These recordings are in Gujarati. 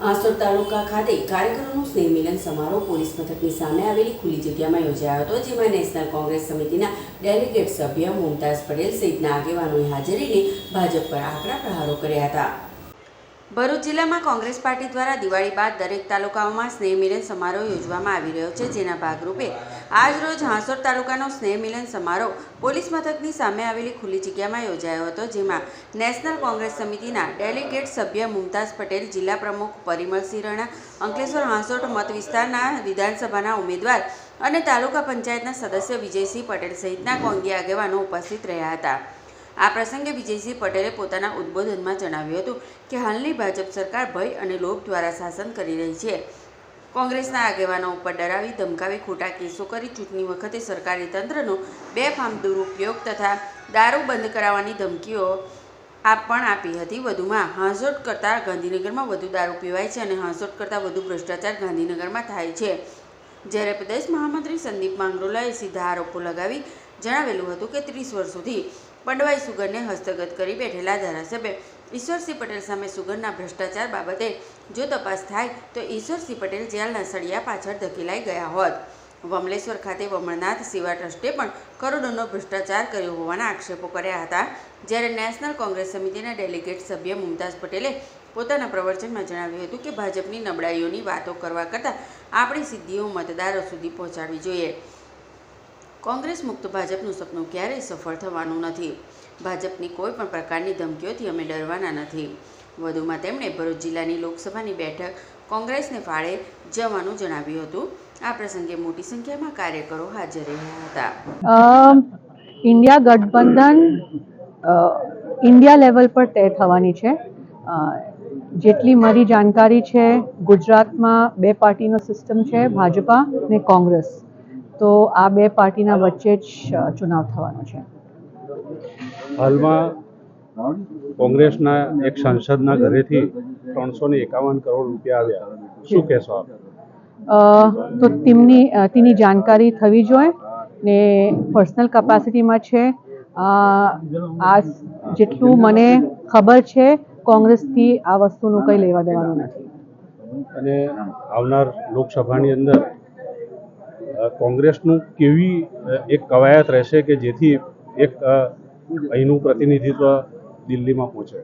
આસોદ તાલુકા ખાતે કાર્યકરોનું સ્નેહમિલન સમારોહ પોલીસ મથકની સામે આવેલી ખુલ્લી જગ્યામાં યોજાયો હતો, જેમાં નેશનલ કોંગ્રેસ સમિતિના ડેલિગેટ સભ્ય મુમતાઝ પટેલ સહિતના આગેવાનોએ હાજરીને ભાજપ પર આકરા પ્રહારો કર્યા હતા. ભરૂચ જિલ્લામાં કોંગ્રેસ પાર્ટી દ્વારા દિવાળી બાદ દરેક તાલુકાઓમાં સ્નેહ મિલન સમારોહ યોજવામાં આવી રહ્યો છે, જેના ભાગરૂપે આજરોજ હાંસોર તાલુકાનો સ્નેહ મિલન સમારોહ પોલીસ મથકની સામે આવેલી ખુલ્લી જગ્યામાં યોજાયો હતો, જેમાં નેશનલ કોંગ્રેસ સમિતિના ડેલિગેટ સભ્ય મુમતાઝ પટેલ, જિલ્લા પ્રમુખ પરિમલસિંહ રાણા, અંકલેશ્વર હાંસોટ મત વિસ્તારના વિધાનસભાના ઉમેદવાર અને તાલુકા પંચાયતના સદસ્ય વિજયસિંહ પટેલ સહિતના કોંગી આગેવાનો ઉપસ્થિત રહ્યા હતા. આ પ્રસંગે વિજયસિંહ પટેલે પોતાના ઉદ્બોધનમાં જણાવ્યું હતું કે હાલની ભાજપ સરકાર ભય અને લોભ દ્વારા શાસન કરી રહી છે. કોંગ્રેસના આગેવાનો ઉપર ડરાવી ધમકાવી ખોટા કેસો કરી ચૂંટણી વખતે સરકારી તંત્રનો બેફામ દુરુપયોગ તથા દારૂ બંધ કરાવવાની ધમકીઓ આપ પણ આપી હતી વધુમાં. હાંસોટ કરતાં ગાંધીનગરમાં વધુ દારૂ પીવાય છે અને હાંસોટ કરતાં વધુ ભ્રષ્ટાચાર ગાંધીનગરમાં થાય છે. જ્યારે પ્રદેશ મહામંત્રી સંદીપ માંગરોલાએ સીધા આરોપો લગાવી જણાવેલું હતું કે ત્રીસ વર્ષોથી પંડવાઈ સુગરને હસ્તગત કરી બેઠેલા ધારાસભ્ય ઈશ્વરસિંહ પટેલ સામે સુગરના ભ્રષ્ટાચાર બાબતે જો તપાસ થાય તો ઈશ્વરસિંહ પટેલ જેલના સળિયા પાછળ ધકેલાઈ ગયા હોત. વમલેશ્વર ખાતે વમળનાથ સેવા ટ્રસ્ટે પણ કરોડોનો ભ્રષ્ટાચાર કર્યો હોવાના આક્ષેપો કર્યા હતા. જ્યારે નેશનલ કોંગ્રેસ સમિતિના ડેલિગેટ સભ્ય મુમતાઝ પટેલે પોતાના પ્રવચનમાં જણાવ્યું હતું કે ભાજપની નબળાઈઓની વાતો કરવા કરતાં આપણી સિદ્ધિઓ મતદારો સુધી પહોંચાડવી જોઈએ. કોંગ્રેસ મુક્ત ભાજપનું સપનું ક્યારેય સફળ થવાનું નથી. ભાજપની કોઈ પણ પ્રકારની ધમકીઓથી અમે ડરવાના નથી. વધુમાં તેમણે ભરૂચ જિલ્લાની લોકસભાની બેઠક કોંગ્રેસને ફાળે જવાનું જણાવ્યું હતું. આ પ્રસંગે મોટી સંખ્યામાં કાર્યકરો હાજર રહ્યા હતા. ઇન્ડિયા ગઠબંધન ઇન્ડિયા લેવલ પર તય થવાની છે. જેટલી મારી જાણકારી છે, ગુજરાતમાં બે પાર્ટીનો સિસ્ટમ છે, ભાજપા ને કોંગ્રેસ. તો આ બે પાર્ટીના વચ્ચે જ ચુનાવ થવાનો છે. હાલમાં કોંગ્રેસના એક સાંસદના ઘરેથી ત્રણસો ને એકાવન કરોડ રૂપિયા આવ્યા. શું કહેશો આપ? તો તેમની તેની જાણકારી થવી જોઈએ ને પર્સનલ કેપેસિટીમાં છે. આ જેટલું મને ખબર છે કોંગ્રેસથી આ વસ્તુનું કંઈ લેવા દેવાનું નથી. અને આવનાર લોકસભાની અંદર કોંગ્રેસનું કેવી એક કવાયત રહેશે કે જેથી એક અહીંનું પ્રતિનિધિત્વ દિલ્હીમાં પહોંચે?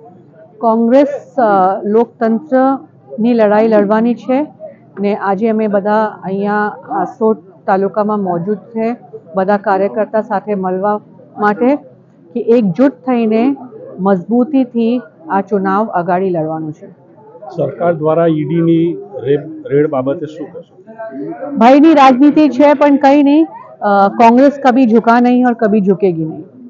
કોંગ્રેસ લોકતંત્રની લડાઈ લડવાની છે ને આજે અમે બધા અહીંયા આસોટ તાલુકામાં મોજૂદ છે બધા કાર્યકર્તા સાથે મળવા માટે કે એકજૂટ થઈને મજબૂતીથી આ ચુનાવ આગાડી લડવાનું છે. સરકાર દ્વારા ઈડીની રેડ રેડ બાબતે શું કહેશો? ભાઈની રાજનીતિ છે પણ કંઈ નહીં. કોંગ્રેસ કભી ઝુકા નહીં ઓર કભી ઝુકેગી નહીં.